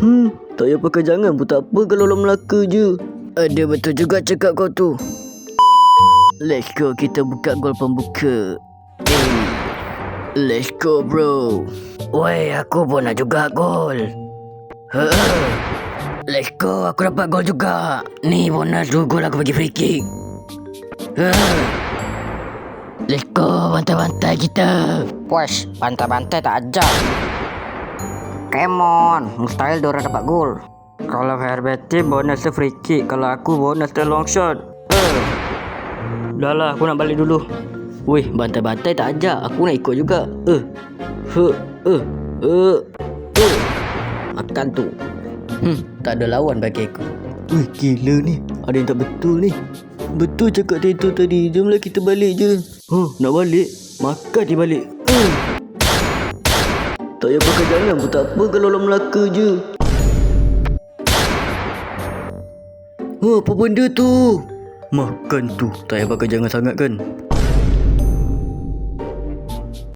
Hmm, tak payah pakai jangan pun tak apa kalau orang Melaka je. Ada betul juga cakap kau tu. Let's go, kita buka gol pembuka. Eh, Let's go bro. Woi, aku pun nak juga gol. Ha. Let's go, aku dapat gol juga. Ni bonus 2 gol aku bagi free kick. Ha. Let's go, bantai-bantai kita. Puas, bantai-bantai tak ajar. Come on, mustahil Dora dapat gol. Kalau Herbert team bonus free kick. Kalau aku bonus tu long shot. Uh. Dah lah, aku nak balik dulu. Weh, bantai-bantai tak ajak. Aku nak ikut juga. Eh. Uh. Uh. Uh. Uh. Makan tu. Hmm, tak ada lawan bagi aku. Weh, gila ni. Ada yang tak betul ni. Betul cakap Teto tadi. Jomlah kita balik je. Huh, nak balik? Makan dia balik. Tak payah pakai jangan pun tak apa kalau orang Melaka je. Ha, apa benda tu? Makan tu. Tak payah pakai jangan sangat kan?